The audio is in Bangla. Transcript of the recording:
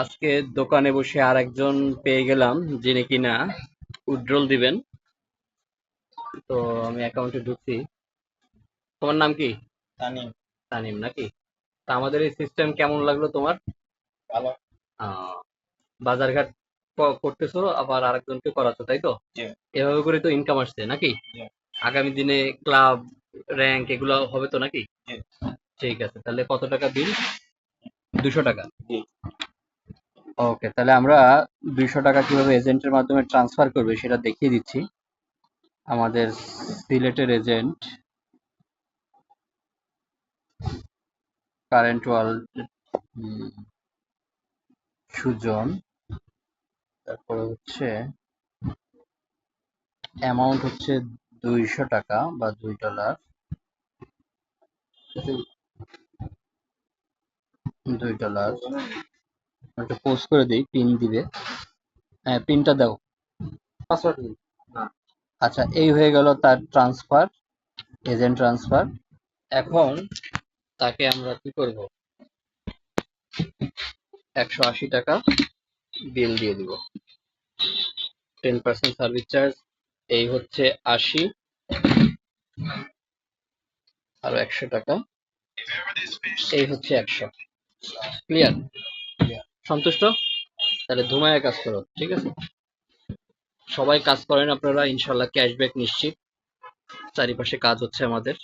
আজকে দোকানে বসে আর একজন পেয়ে গেলাম যিনি কিনা উইথড্রল দিবেন। তো আমি অ্যাকাউন্টে ঢুকছি। তোমার নাম কি? তানিম। তানিম নাকি? তা আমাদের এই সিস্টেম কেমন লাগল তোমার? ভালো। বাজারঘাট করতেছো আবার আরেকজনকে করাচ্ছো তাই তো? এভাবে করে তো ইনকাম আসছে নাকি? আগামী দিনে ক্লাব র্যাঙ্ক এগুলো হবে তো নাকি? ঠিক আছে তাহলে কত টাকা বিল দুশো টাকা। জি। ওকে তাহলে আমরা দুইশো টাকা কীভাবে এজেন্টের মাধ্যমে ট্রান্সফার করবে সেটা দেখিয়ে দিচ্ছি। আমাদের সিলেটের এজেন্ট কারেন্ট ওয়ার্ল্ড সুজন, তারপরে হচ্ছে অ্যামাউন্ট হচ্ছে দুইশো টাকা বা দুই ডলার দুই ডলার একটা পোস্ট করে দিই পিন দিবে। হ্যাঁ পিনটা দাও। পাসওয়ার্ড আচ্ছা এই হয়ে গেল তার ট্রান্সফার এজেন্ট ট্রান্সফার এখন তাকে আমরা কি করব? একশো আশি টাকা বিল দিয়ে দিব। টেন পার্সেন্ট সার্ভিস চার্জ এই হচ্ছে আশি। আরও একশো টাকা। এই হচ্ছে একশো। ক্লিয়ার সন্তুষ্ট? তাহলে ধুমায় কাজ করো, ঠিক আছে? সবাই কাজ করেন আপনারা, ইনশাল্লাহ ক্যাশব্যাক নিশ্চিত। চারিপাশে কাজ হচ্ছে আমাদের।